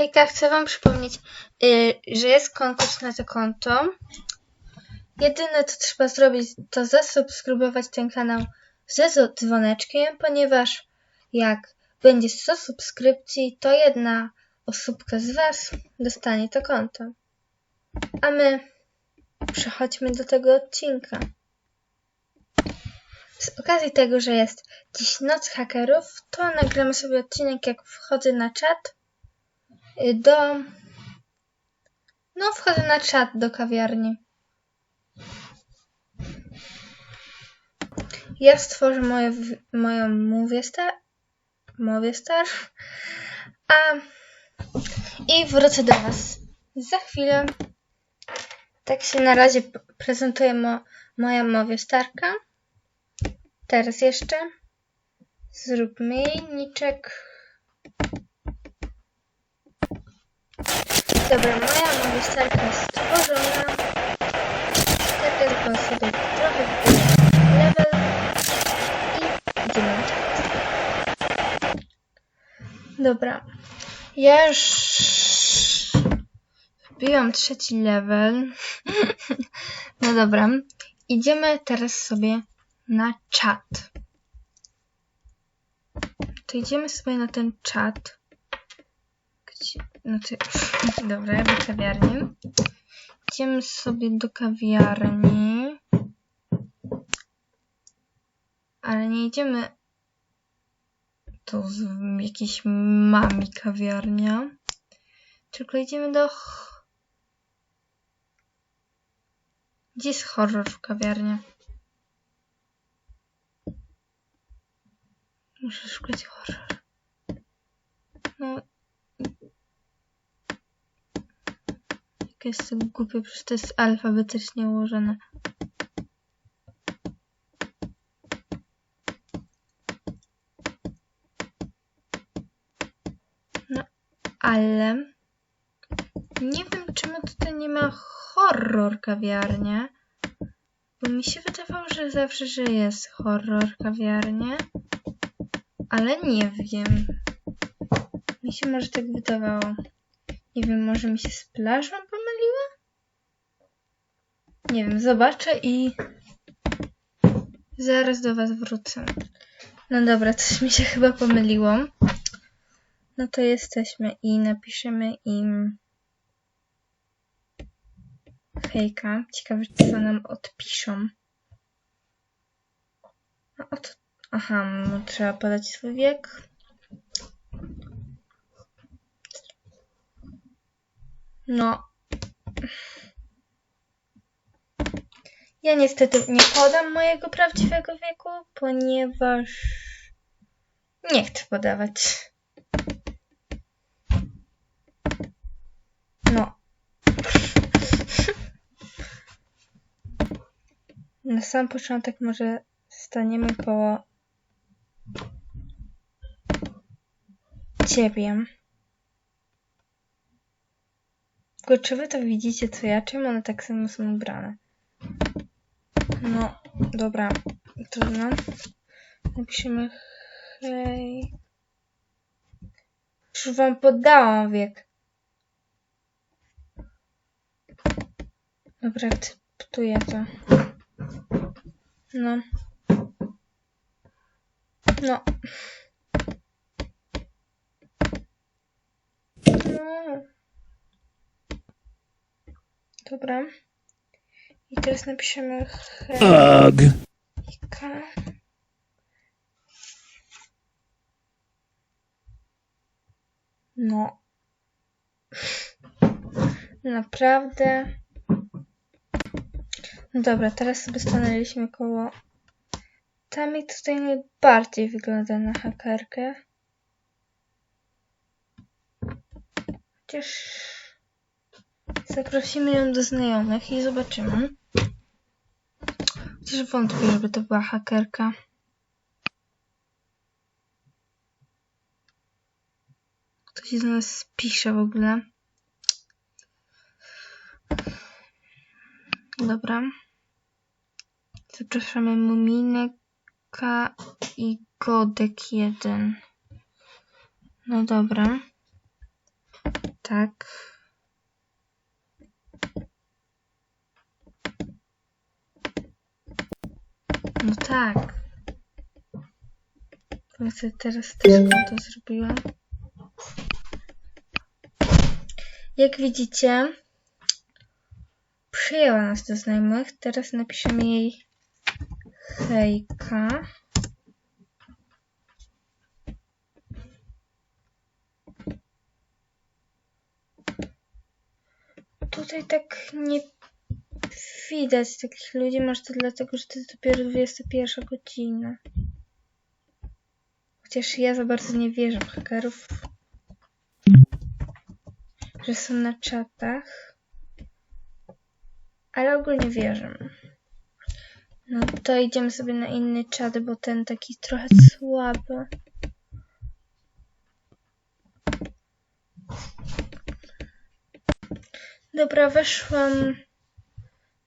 Hejka, chcę wam przypomnieć, y, że jest konkurs na to konto. Jedyne co trzeba zrobić, to zasubskrybować ten kanał ze dzwoneczkiem, ponieważ jak będzie 100 subskrypcji, to jedna osóbka z was dostanie to konto. A my przechodźmy do tego odcinka. Z okazji tego, że jest dziś noc hakerów, to nagramy sobie odcinek, jak wchodzę na czat do. No, wchodzę na czat do kawiarni. Ja stworzę moje, moją mówię star. Mówię star. A. I wrócę do Was za chwilę. Tak się na razie prezentuje mo, moja mowie starka. Teraz jeszcze zróbmy jej Dobra, moja mowistarka jest stworzona. Teraz tylko sobie trochę level i idziemy. Dobra, ja już wbiłam trzeci level. no dobra, idziemy teraz sobie na czat. To idziemy sobie na ten czat. Gdzie, znaczy, dobra, do kawiarni. Idziemy sobie do kawiarni. Ale nie idziemy to z jakiejś mami kawiarnia. Tylko idziemy do... Gdzie jest horror w kawiarni? Muszę szukać horror. No. Jak jest to głupie, przecież to jest alfabetycznie ułożone. No, ale nie wiem, czemu tutaj nie ma horror kawiarnia. Bo mi się wydawało, że zawsze, że jest horror kawiarnia. Ale nie wiem. Mi się może tak wydawało. Nie wiem, może mi się z plażą? Nie wiem, zobaczę i zaraz do Was wrócę. No dobra, coś mi się chyba pomyliło. No to jesteśmy i napiszemy im hejka. Ciekawe, co nam odpiszą. No, Aha, no, trzeba podać swój wiek. No. Ja niestety nie podam mojego prawdziwego wieku, ponieważ nie chcę podawać. No. Na sam początek może staniemy koło ciebie. Tylko czy wy to widzicie co ja? Czemu one tak samo są ubrane? No, dobra. Trudno. Napiszemy hej. Już wam wiek. Dobra, akceptuję to. No. No. No. Dobra. I teraz napiszemy hejka. No. Naprawdę. No dobra, teraz sobie stanęliśmy koło. Ta mi tutaj najbardziej wygląda na hakerkę. Chociaż zaprosimy ją do znajomych i zobaczymy. Chociaż wątpię, żeby to była hakerka. Ktoś z nas pisze w ogóle. Dobra. Zapraszamy Mumineka i Godek jeden. No dobra. tak. No tak. Ja sobie teraz też to zrobiłam. Jak widzicie, przyjęła nas do znajomych. Teraz napiszemy jej hejka. Tutaj tak nie widać takich ludzi, może to dlatego, że to jest dopiero 21 godzina. Chociaż ja za bardzo nie wierzę w hakerów, że są na czatach, ale ogólnie wierzę. No to idziemy sobie na inny czat, bo ten taki trochę słaby. Dobra, weszłam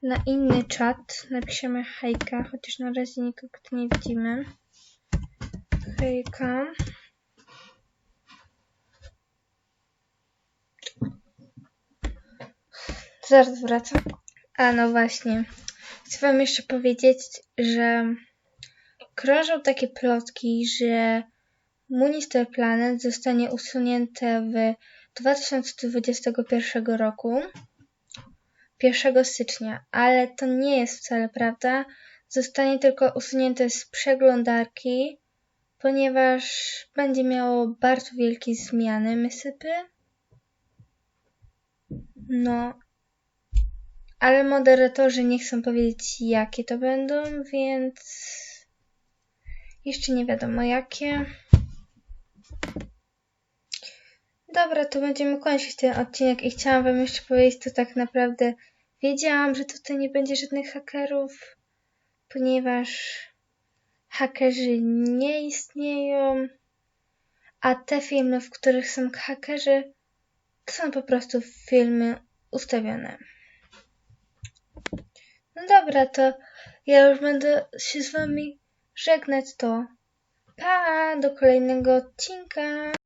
na inny czat. Napiszemy hejka, chociaż na razie nikogo tu nie widzimy. Hejka. Zaraz wracam. A no właśnie. Chcę wam jeszcze powiedzieć, że krążą takie plotki, że Munister Planet zostanie usunięte w 2021 roku. 1 stycznia, ale to nie jest wcale prawda. Zostanie tylko usunięte z przeglądarki, ponieważ będzie miało bardzo wielkie zmiany mysypy. No, ale moderatorzy nie chcą powiedzieć, jakie to będą, więc jeszcze nie wiadomo jakie. Dobra, to będziemy kończyć ten odcinek i chciałam wam jeszcze powiedzieć, to tak naprawdę wiedziałam, że tutaj nie będzie żadnych hakerów, ponieważ hakerzy nie istnieją, a te filmy, w których są hakerzy, to są po prostu filmy ustawione. No dobra, to ja już będę się z wami żegnać, to pa, do kolejnego odcinka.